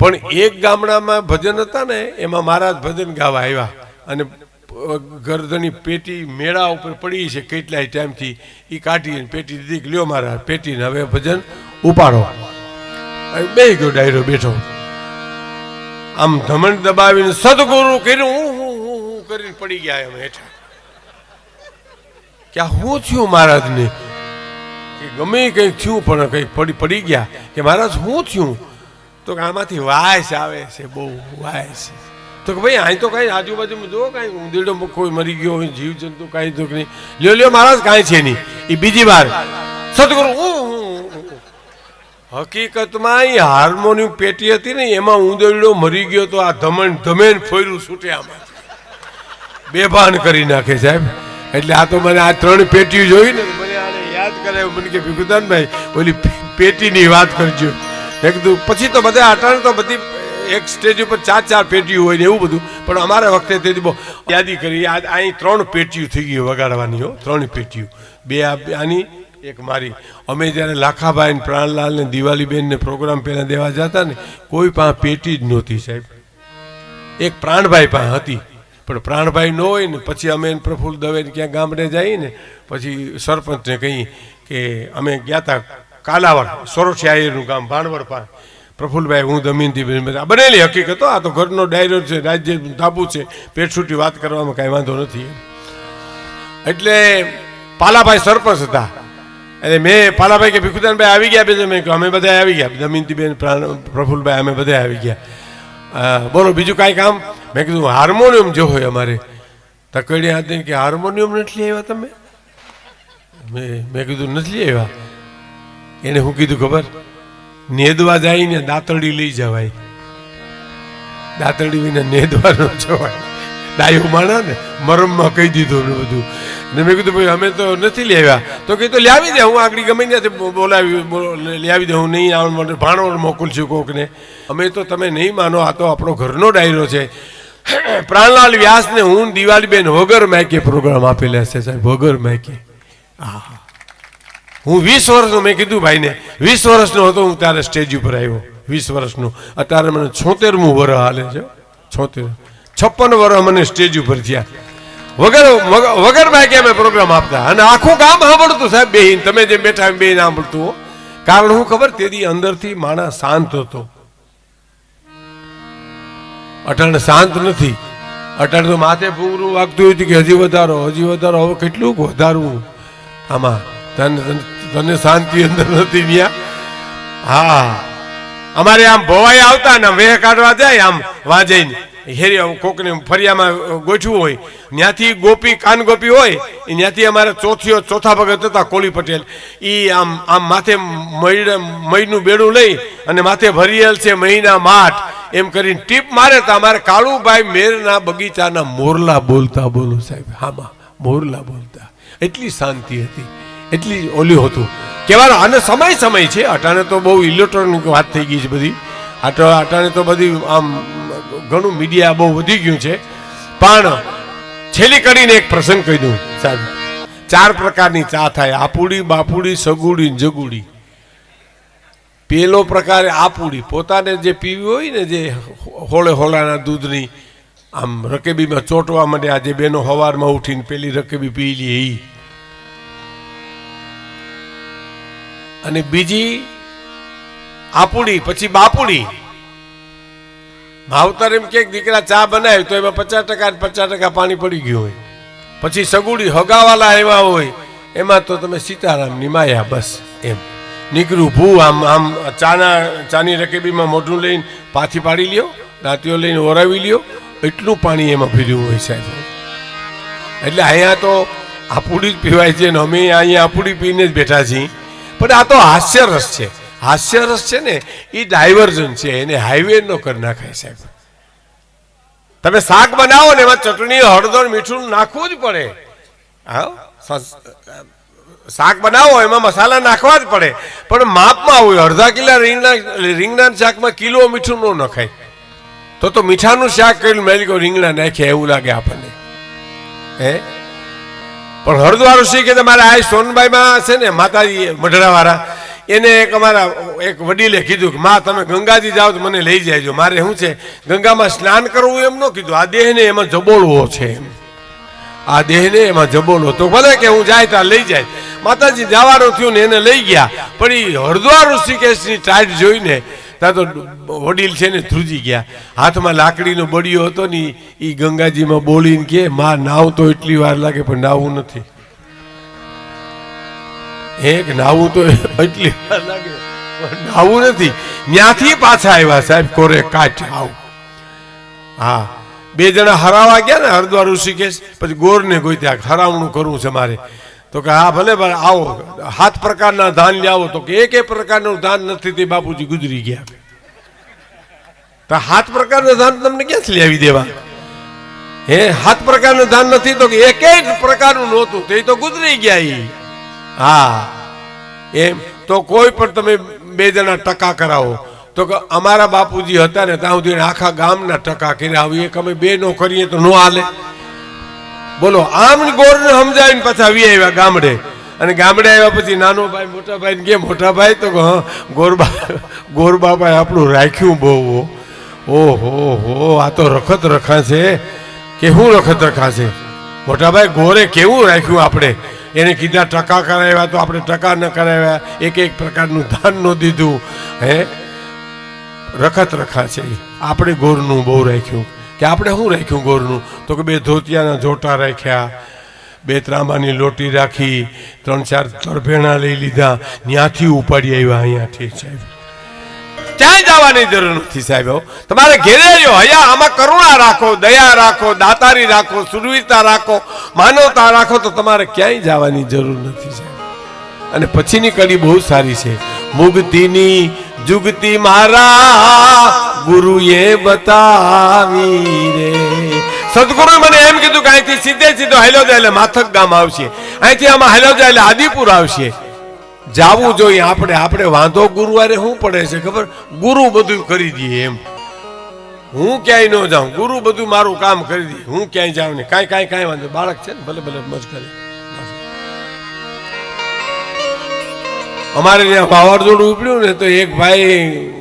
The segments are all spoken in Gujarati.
પણ એક ગામડામાં ભજન હતા ને, એમાં મહારાજ ભજન ગાવા આવ્યા. અને ગરદની પેટી મેળા ઉપર પડી છે કેટલાય ટાઈમથી એ કાઢી પેટી દીધી લ્યો મારા પેટીને હવે ભજન ઉપાડો. બે ગયો ડાયરો બેઠો. આમ ધમણ દબાવીને સદગુરુ કર્યું, હું હું હું હું કરીને પડી ગયા એમ હેઠા કે હું થયું મહારાજને? કે ગમે કંઈક થયું પણ કંઈક પડી પડી ગયા. કે મહારાજ, હું થયું? તો કે આમાંથી વાયસ આવે છે, બહુ વાસ. તો કે ભાઈ અહીં તો કાંઈ આજુબાજુમાં જુઓ, કાંઈ ઉંદીડો કોઈ મરી ગયો હોય જીવ જંતુ કાંઈ તો નહીં. લ્યો લ્યો, મહારાજ, કાંઈ છે નહીં. એ બીજી વાર. સદગુરુ હું. હકીકતમાં એ હાર્મોનિયમ પેટી હતી ને, એમાં ઊંધેડો મરી ગયો તો આ ધમણ ધમેન ફોયરું છૂટે આમાં. બેભાન કરી નાખે સાહેબ. એટલે આ તો મને આ ત્રણ પેટીઓ જોઈ ને મને આને યાદ કરાવ્યું. મને કે ભીખુદાનભાઈ, ઓલી પેટીની વાત કરજો. કીધું પછી તો બધા અટાણે તો બધી એક સ્ટેજ ઉપર ચાર ચાર પેટીઓ હોય ને એવું બધું. પણ અમારા વખતે તેથી બહુ યાદી કરી. આ અહીં ત્રણ પેટીઓ થઈ ગઈ વગાડવાની હો ત્રણ પેટીઓ. બે આની, એક મારી. અમે જ્યારે લાખાભાઈ ને પ્રાણલાલ ને દિવાલીબેન ને પ્રોગ્રામ પહેલાં દેવા જતા ને, કોઈ પાસે પેટી જ નહોતી સાહેબ. એક પ્રાણભાઈ પાસે હતી. પણ પ્રાણભાઈ ન હોય ને, પછી અમે પ્રફુલ્લ દવે ક્યાં ગામડે જઈએ ને, પછી સરપંચને કહીએ કે અમે ગયા હતા કાલાવડ સોરઠિયાનું ગામ ભાણવડ પાસે પ્રફુલભાઈ, હું દમીનથી બનેલી હકીકતો, આ તો ઘરનો ડાયરો છે, રાજ્ય ધાબુ છે પેટ છૂટી વાત કરવામાં કાંઈ વાંધો નથી. એટલે પાલાભાઈ સરપંચ હતા. એટલે મેં પાલાભાઈ કે ભીખુદાનભાઈ આવી ગયા બે મેં અમે બધા આવી ગયા. દમયંતીબેન પ્રાણ પ્રફુલ્લભાઈ અમે બધા આવી ગયા. બોલો, બીજું કાંઈ કામ? મેં કીધું, હાર્મોનિયમ જો હોય અમારે. તકડી હાથે કે હાર્મોનિયમ નથી આવ્યા તમે? મેં મેં કીધું, નથી આવ્યા એને શું કીધું ખબર? નેદવા જાય ને દાંતરડી લઈ જવાય. દાંતરડી વિના નેદવા ન જવાય. ડાયો માણા ને મરમમાં કહી દીધું ને બધું. ને મેં કીધું, ભાઈ, અમે તો નથી લેવા તો કીધું લાવી દે, હું આગળ ગમે ત્યાંથી બોલાવી લાવી દે. હું નહીં આવવા માટે ભાણવડ મોકલશું કોકને. અમે તો તમે નહીં માનો, આ તો આપણો ઘરનો ડાયરો છે. પ્રાણલાલ વ્યાસને હું દિવાળીબેન વગર માયકે પ્રોગ્રામ આપેલા છે સાહેબ, વગર માયકે. હા હું વીસ વર્ષનો, મેં કીધું ભાઈને, વીસ વર્ષનો હતો, હું ત્યારે સ્ટેજ ઉપર આવ્યો, વીસ વર્ષનો. અત્યારે મને છોતેરમું વર્ષ હાલે છે. છોતેર. છપ્પન વર્ષ મને સ્ટેજ ઉપર થયા. વગર વગર- ભાઈ કે અમે પ્રોગ્રામ આપતા. અને આખું ગામ સાંભળતું સાહેબ બેહીન. તમે જે બેઠા બે સાંભળતું હો. કારણ હું ખબર તેથી અંદરથી માણસ શાંત હતો. અટાણે શાંત નથી. અટાણે તો માથે ભૂંગરું વાગતું હતું કે હજી વધારો હજી વધારો, હવે કેટલું વધારવું. આમાં તને તને- શાંતિ અંદર નથી ન્યા હા. અમારે આમ ભવાઈ આવતા ને વેહ કાઢવા જાય આમ વાજઈને. હેરી કોકને ફરિયામાં ગોઠવું હોય. ત્યાંથી ગોપી, કાન ગોપી હોય ત્યાંથી અમારે ચોથીઓ, ચોથા ભગત હતા કોલી પટેલ. એ આમ આમ માથે મયનું બેડું લઈ અને માથે ભરિયેલ છે મહીના માઠ એમ કરીને ટીપ મારે તો અમારે કાળુભાઈ મેરના બગીચાના મોરલા બોલતા બોલો સાહેબ. હામાં મોરલા બોલતા. એટલી શાંતિ હતી. એટલી ઓલી હતું. કહેવાનો અને સમય સમય છે, અટાણે તો બહુ ઇલેક્ટ્રોનિક વાત થઈ ગઈ છે બધી. આટો અટાણે તો બધી આમ ઘણું મીડિયા બહુ વધી ગયું છે. પણ છેલ્લી કરીને એક પ્રસંગ કહી દઉં, સાહેબ. ચાર પ્રકારની ચા થાય. આપુડી, બાપુડી, સગુડી જગુડી. પેલો પ્રકાર આપુડી. પોતાને જે પીવી હોય ને જે હોળે હોળાના દૂધની, આમ રકેબીમાં ચોંટવા માંડે આજે બેનો હવારમાં ઉઠીને પેલી રકેબી પી લે ઈ. અને બીજી આપુડી, પછી બાપુડી. માવતર એમ કે, દીકરા, ચા બનાવ્યું તો એમાં પચાસ ટકા પચાસ ટકા પાણી પડી ગયું હોય. પછી સગુડી હગાવાલા એવા હોય. એમાં તો તમે સીતારામ નિમાયા બસ એમ. નીકળું ભૂ, આમ આમ ચાના, ચાની રકેબીમાં મોઢું લઈને પાછી પાડી લ્યો, દાંતીઓ લઈને ઓરાવી લ્યો. એટલું પાણી એમાં પીર્યું હોય સાહેબ. એટલે અહીંયા તો આપુડી જ પીવાય છે ને અમે અહીંયા આપુડી પીને જ બેઠા છીએ. પણ આ તો હાસ્યરસ છે. હાસ્યરસ છે ને એ ડાયવર્ઝન છે. એને હાઈવે નો કરી નાખાય સાહેબ. તમે શાક બનાવો ને એમાં ચટણી, હળદર, મીઠું નાખવું જ પડે. હા? શાક બનાવો, એમાં મસાલા નાખવા જ પડે. પણ માપમાં હોય, અડધા કિલા રીંગણા રીંગણા શાકમાં કિલો મીઠું ન નખાય. તો તો મીઠાનું શાક કર્યું, મેં કહ્યું રીંગણા નાખ્યા, એવું લાગે આપણને. હે? પણ હરદ્વાર સિંહ કે તમારે આ સોનબાઈમાં છે ને માતાજી મઢડાવાળા એને એક અમારા એક વડીલે કીધું કે, માં, તમે ગંગાજી જાઓ તો મને લઈ જાયજો. મારે શું છે? ગંગામાં સ્નાન કરવું એમ ન કીધું. આ દેહને એમાં જબોળવો છે. આ દેહને એમાં જબોલો તો ભલે કે હું જાય ત્યાં લઈ જાય. માતાજી જવાનું થયું ને એને લઈ ગયા. પણ એ હરદ્વાર ઋષિકેશની ટાઈટ જોઈને ત્યાં તો વડીલ છે ને ધ્રુજી ગયા. હાથમાં લાકડીનો બળિયો હતો ને એ ગંગાજીમાં બોલીને કે, માં, નાવ તો એટલી વાર લાગે, પણ નાવું નથી. એક, નાવું તો એટલી વાર લાગે, પણ નાવું નથી. ત્યાંથી પાછા આવ્યા સાહેબ, કોરે કાચ આવ હા. બે જણા હરાવા ગયા ને, હરદ્વાર ઋષિકેશ, પછી ગોરને કોઈ ત્યાં હરાવણું કરવું છે મારે. તો કે હા, ભલે ભલે આવો, હાથ પ્રકારના ધાન લાવો તો કે એક પ્રકારનું ધાન નથી, તે બાપુજી ગુજરી ગયા તો હાથ પ્રકારના ધાન તમને ક્યાંથી લાવી દેવા? હે, હાથ પ્રકારનું ધાન નથી, તો કે એક જ પ્રકારનું નહોતું, તે તો ગુજરી ગયા એ હા, એમ. તો કોઈ પણ તમે બે જણા ટકા કરાવો. તો કે અમારા બાપુજી હતા ને, ત્યાં સુધી આખા ગામના ટકા કર્યા. આવી એક અમે બે નો કરીએ તો નો હાલે. બોલો, આમ ગોરને સમજાવીને પાછા આવી આવ્યા ગામડે. અને ગામડે આવ્યા પછી નાનો ભાઈ, મોટા ભાઈ કે મોટા ભાઈ તો ગોરબા ગોરબાભાઈ આપણું રાખ્યું બહુ. ઓહો, હો, આ તો રખત રખા છે. કે શું રખત રખા છે? મોટાભાઈ ગોરે કેવું રાખ્યું આપણે? એને કીધા, ટકા કરાવ્યા તો આપણે ટકા ન કરાવ્યા. એક એક પ્રકારનું ધાન ન દીધું. હે? રખત રખા છે. આપણે ગોરનું બહુ રાખ્યું. કે આપણે શું રાખ્યું ગોરનું? તો કે બે ધોતિયાના જોટા રાખ્યા, બે ત્રાંબાની લોટી રાખી, ત્રણ ચાર તરભેણા લઈ લીધા ત્યાંથી ઉપાડી આવ્યા અહીંયાથી સાહેબ. ક્યાંય જવાની જરૂર નથી સાહેબ. તમારે ઘેરે રહ્યો હયા આમાં કરુણા રાખો, દયા રાખો, દાતારી રાખો, સુરવીરતા રાખો, માનવતા રાખો, તો તમારે ક્યાંય જવાની જરૂર નથી સાહેબ. અને પછીની કડી બહુ સારી છે. મુગતીની જુગતી મારા ગુરુએ બતાવી રે. સદગુરુ મને એમ કીધું કે અહીંથી સીધે સીધો હેલો જાય એટલે માથક ગામ આવશે. અહીંથી આમાં હેલો જાય એટલે આદિપુર આવશે. જાવું જોઈએ આપણે આપણે વાંધો ગુરુવારે શું પડે છે, ખબર? ગુરુ બધું કરી દઈએ એમ. હું ક્યાંય ન જાઉં, ગુરુ બધું મારું કામ કરી દે. હું ક્યાંય જાઉં ને કાંઈ કાંઈ કાંઈ વાંધો. બાળક છે ને, ભલે ભલે, મજ કરે. અમારે ત્યાં વાવાઝોડું ઉપડ્યું ને તો એક ભાઈ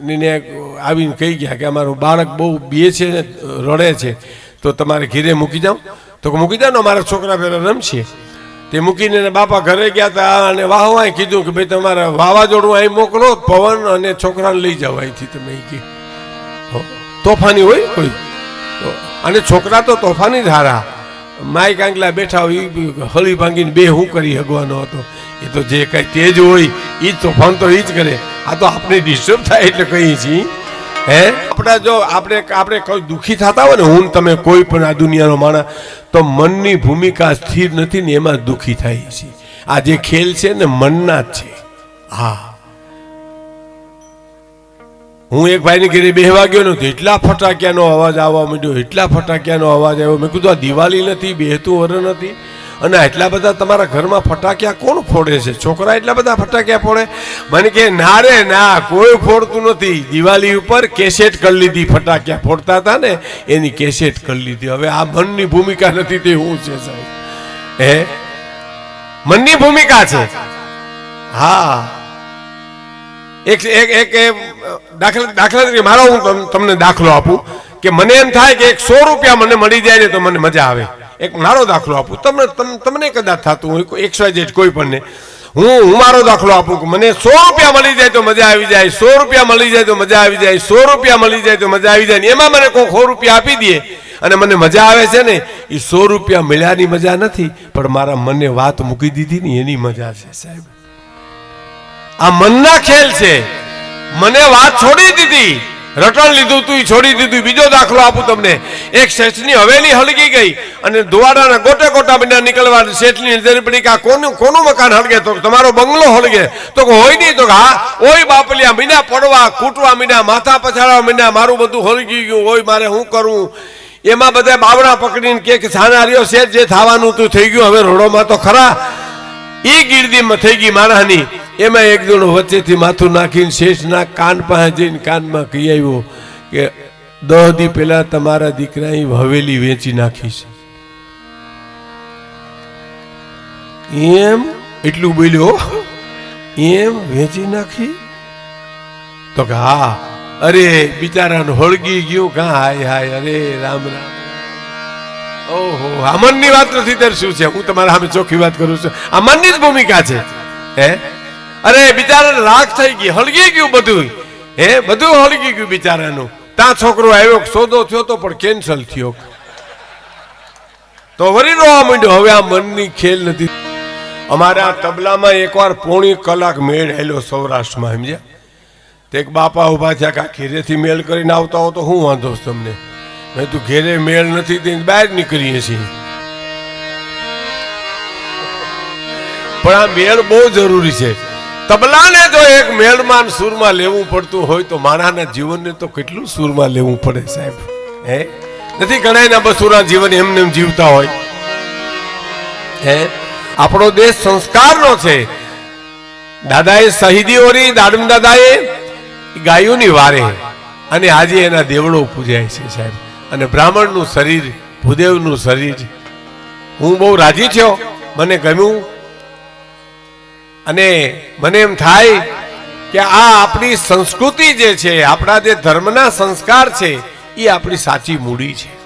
ને આવીને કહી ગયા કે અમારું બાળક બહુ બે છે ને, રડે છે, તો તમારે ઘીરે મૂકી જાઉં? તો મૂકી જાઓ ને, અમારા છોકરા પહેલાં રમશે. તે મૂકીને એના બાપા ઘરે ગયા હતા અને વાહ વાહ કીધું કે ભાઈ તમારે વાવાઝોડું અહીં મોકલો, પવન અને છોકરાને લઈ જાઓ અહીંથી તમે કે. તોફાની હોય? કોઈ અને છોકરા તો તોફાની જ હારા માય કાંગલા બેઠા હોય હળી ભાંગીને બે હું કરી હગવાનો હતો. એ તો જે કઈ તેજ હોય એ તોફાન તો એ જ કરે. આ તો આપણે ડિસ્ટર્બ થાય એટલે કહીએ છીએ. હે? આપણા જો આપણે આપણે કોઈ દુઃખી થતા હોય ને, હું તમે કોઈ પણ આ દુનિયાનો માણસ, તો મનની ભૂમિકા સ્થિર નથી ને એમાં દુઃખી થાય છે. આ જે ખેલ છે ને, મનના જ છે. હા. હું એક ભાઈની ઘરે બેહવા ગયો ને એટલા ફટાકિયાનો અવાજ આવવા માંડ્યો, એટલા ફટાકિયાનો અવાજ આવ્યો. મેં કીધું, આ દિવાળી નથી, બેહતું વર નથી. અને એટલા બધા તમારા ઘરમાં ફટાકિયા કોણ ફોડે છે? છોકરા એટલા બધા ફટાકિયા ફોડે? મને કે, ના રે, ના, કોઈ ફોડતું નથી. દિવાળી ઉપર કેસેટ કરી લીધી ફટાકિયા. ફોડતા હતા ને, એની કેસેટ કરી લીધી. હવે આ મનની ભૂમિકા નથી તે શું છે, સાહેબ. હે? મનની ભૂમિકા છે? હા. એક એક એક, દાખલા દાખલા તરીકે મારો હું તમ- તમને દાખલો આપું કે મને એમ થાય કે એક સો રૂપિયા મને મળી જાય ને તો મને મજા આવે. એક મારો દાખલો આપું. તમને તમ- તમને કદાચ થતું હોય એક્સ જેટ કોઈ પણ ને. હું હું મારો દાખલો આપું કે મને સો રૂપિયા મળી જાય તો મજા આવી જાય, સો રૂપિયા મળી જાય તો મજા આવી જાય, સો રૂપિયા મળી જાય તો મજા આવી જાય એમાં મને કોઈ સો રૂપિયા આપી દે અને મને મજા આવે છે ને, એ સો રૂપિયા મળ્યાની મજા નથી, પણ મારા મને વાત મૂકી દીધી ને એની મજા છે, સાહેબ. આ મનના ખેલ છે. મને વાત છોડી દીધી. રટણ લીધું તું છોડી દીધું બીજો દાખલો આપું તમને. એક શેઠની હવેલી હળગી ગઈ અને દુવાડાના ગોટે ગોટા બન્યા નીકળવા શેઠની નજર પડી કે આ કોનું કોનું મકાન હળગે? તો તમારો બંગલો હળગે. તો હોય નહીં તો હા, ઓય બાપલિયા, મીના પડવા, કૂટવા મીના, માથા પછાડવા મીના, મારું બધું હળગી ગયું હોય મારે શું કરવું એમાં બધા બાવડા પકડીને કે છાના રહ્યો, શેઠ, જે થવાનું તું થઈ ગયું, હવે રોડોમાં તો ખરા. એ ગીરદીમાં થઈ ગઈ માણસની એમાં એક જણો વચ્ચેથી માથું નાખીને શેષના કાન પાસે જઈને કાનમાં કહી આવ્યો કે, દહ દી પહેલા તમારા દીકરાએ હવેલી વેચી નાખી છે. એમ એટલું બોલ્યો? એમ વેચી નાખી? તો કે, હા, અરે, બિચારાને હળગી ગયું કા હાય હાય, અરે, રામ રામ. ઓહો મનની વાત નથી, ત્યારે શું છે? હું તમારા સામે ચોખ્ખી વાત કરું છું. આ મનની જ ભૂમિકા છે. હે? અરે, બિચારાને રાખ થઈ ગઈ, હળગી ગયું બધું. હે, બધું હળગી ગયું બિચારાનું. ત્યાં છોકરો આવ્યો, સોદો થયો તો પણ કેન્સલ થયો. તો વરી રોવા માંડ્યો. હવે આ મનની ખેલ નથી. અમારા તબલામાં એકવાર પોણી કલાક મેળ આવેલો સૌરાષ્ટ્રમાં, સમજ્યા? તે બાપા ઊભા થયા કે ઘેરેથી મેળ કરીને આવતા હો તો હું વાંધો તમને? મેં તું ઘેરે મેળ નથી તે બહાર નીકળીએ છીએ. પણ આ મેળ બહુ જરૂરી છે. તબલાને જો એક મેળમાં સૂરમાં લેવું પડતું હોય તો માણાના જીવનને તો કેટલું સૂરમાં લેવું પડે સાહેબ? હે? નથી ઘણાયના બસુરા જીવન એમને એમ જીવતા હોય. હે? આપણો દેશ સંસ્કારનો છે. દાદાએ શહીદીઓની, દાડમ દાદાએ ગાયોની વારે અને આજે એના દેવળો પૂજાય છે સાહેબ. અને બ્રાહ્મણનું શરીર, ભૂદેવનું શરીર. હું બહુ રાજી થયો. મને ગમ્યું અને મને એમ થાય કે આ આપણી સંસ્કૃતિ જે છે, આપણા જે ધર્મના સંસ્કાર છે, એ આપણી સાચી મૂડી છે.